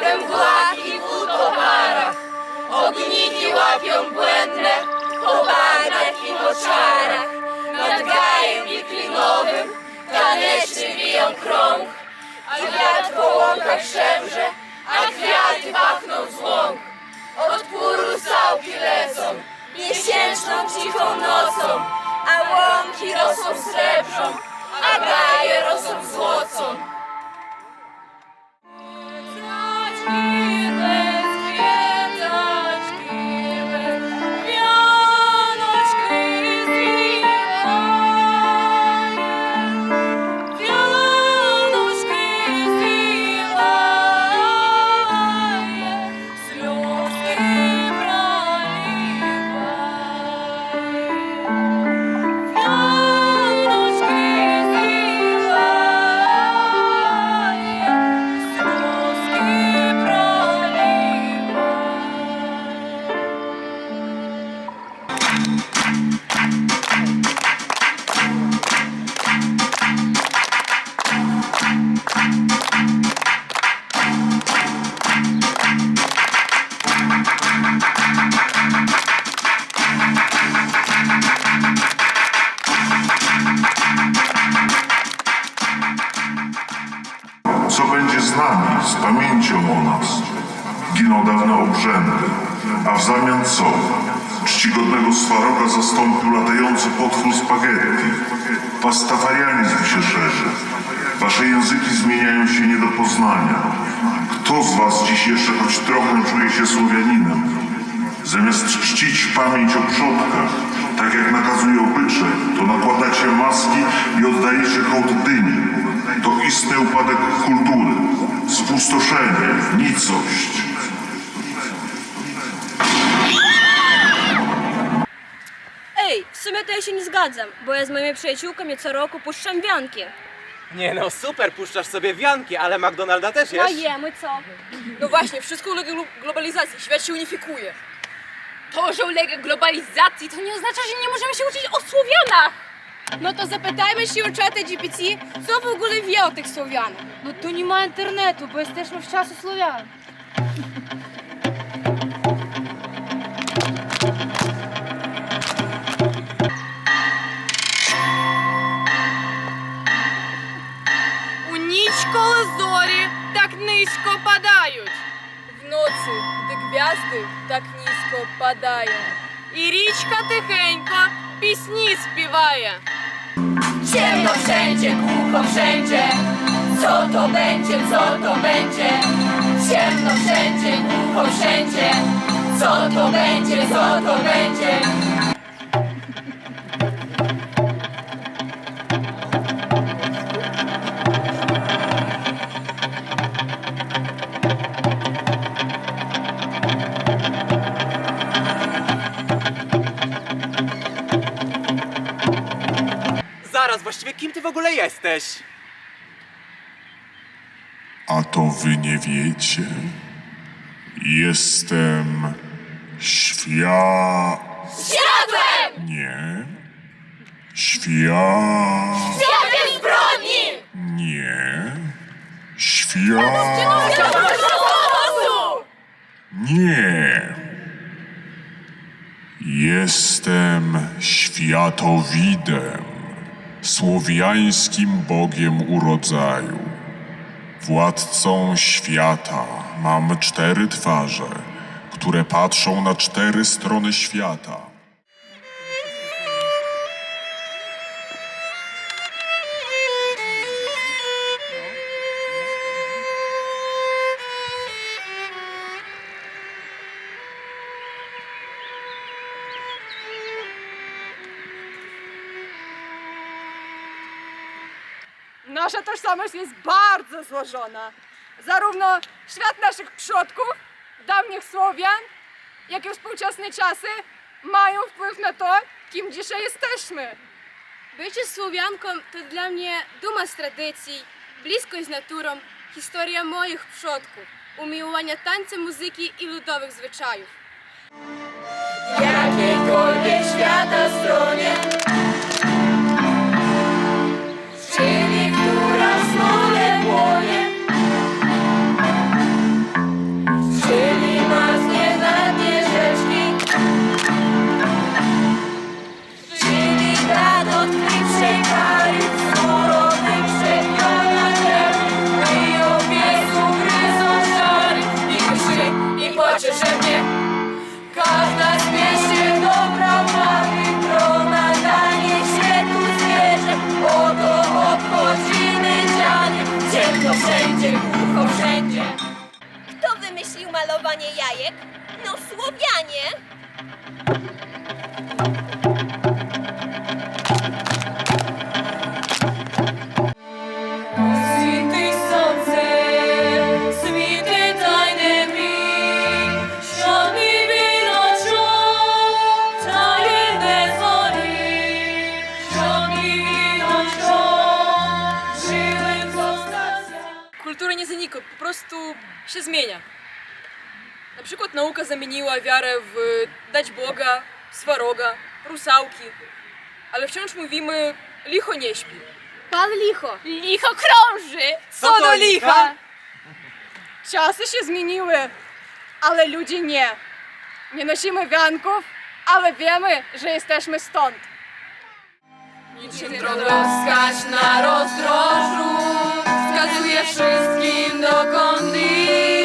we mgłach i w utoparach. Ogniki łapią błędne, po bagnach i moczarach. Nad gajem i klinowym tanecznie biją krąg, a wiatr po łąkach szemrze, a kwiaty pachną z. Od pór rusałki lecą, miesięczną cichą nocą, a łąki rosą srebrzą, a gaje rosą złocą. A w zamian co? Czcigodnego Swaroga zastąpił latający potwór spaghetti. Pastafarianizm się szerzy. Wasze języki zmieniają się nie do poznania. Kto z was dziś jeszcze choć trochę czuje się Słowianinem? Zamiast czcić pamięć o przodkach, tak jak nakazuje obyczaj, to nakładacie maski i oddajecie hołd dyni. To istny upadek kultury, spustoszenie, nicość. Ja się nie zgadzam, bo ja z moimi przyjaciółkami co roku puszczam wianki. Nie no, super, puszczasz sobie wianki, ale McDonalda też No jesz? jemy co? No właśnie, wszystko ulega glo- globalizacji, świat się unifikuje. To, że ulega globalizacji, to nie oznacza, że nie możemy się uczyć o Słowianach. No to zapytajmy się u czata GPT, co w ogóle wie o tych Słowianach. No tu nie ma internetu, bo jesteśmy w czasu Słowian. так низько падають. Вночі, де гвязди так низько падають. І річка тихенько пісні співає. Ciemno wszędzie, głucho wszędzie. Co to będzie, co to będzie? Ciemno wszędzie, głucho wszędzie. Co to będzie, co to będzie? Zaraz, właściwie kim ty w ogóle jesteś? A to wy nie wiecie? Jestem świat. Światłem! Nie. Świat. Światłem zbrodni! Nie. Chaosu! Nie. Jestem światowidem, słowiańskim bogiem urodzaju. Władcą świata mam cztery twarze, które patrzą na cztery strony świata. Nasza tożsamość jest bardzo złożona. Zarówno świat naszych przodków, dawnych Słowian, jak i współczesne czasy mają wpływ na to, kim dzisiaj jesteśmy. Bycie Słowianką to dla mnie duma z tradycji, bliskość z naturą, historia moich przodków, umiłowania tańca, muzyki i ludowych zwyczajów. W jakiejkolwiek świata stronie kupowanie jajek? No Słowianie! Світи сонце, світи тайне мій, що мій віночок таєне зорі, що мій віночок живим зостався. Kultura nie zanika, po prostu się zmienia. Na przykład nauka zamieniła wiarę w e, dać Boga, swaroga, rusałki. Ale wciąż mówimy, licho nie śpi. Pan licho. Licho krąży! Co do licha? Czasy się zmieniły, ale ludzie nie. Nie nosimy wianków, ale wiemy, że jesteśmy stąd. Niczym drogą skać na rozdrożu Wskazuje wszystkim dokąd iść